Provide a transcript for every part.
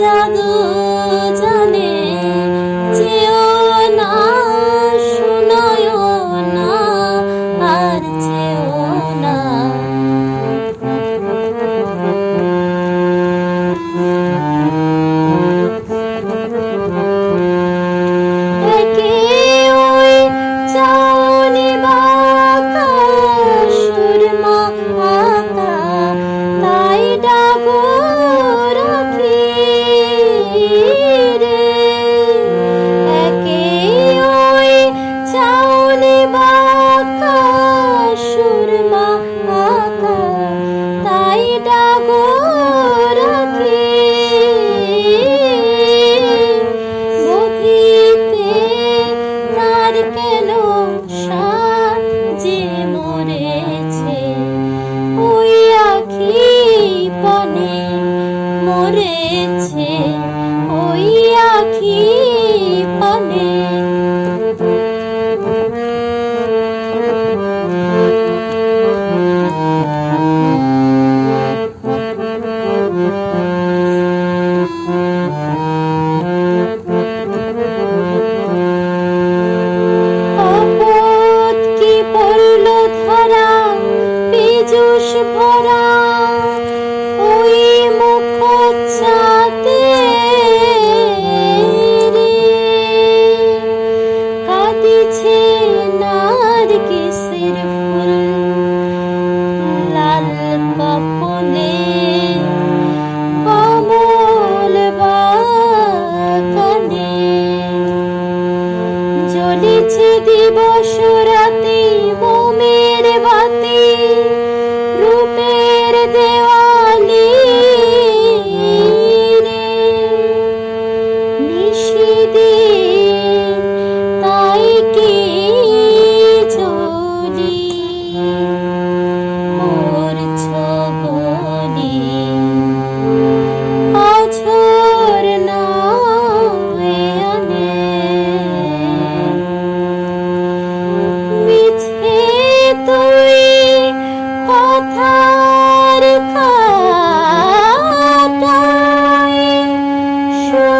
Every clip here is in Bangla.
জাদু জানে চেয়েও না শোনায় না আর চেয়েও না। একে ভরা ওই মুখ চাতে কাঁদিছে নারকে 七地。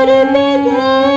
Let me know.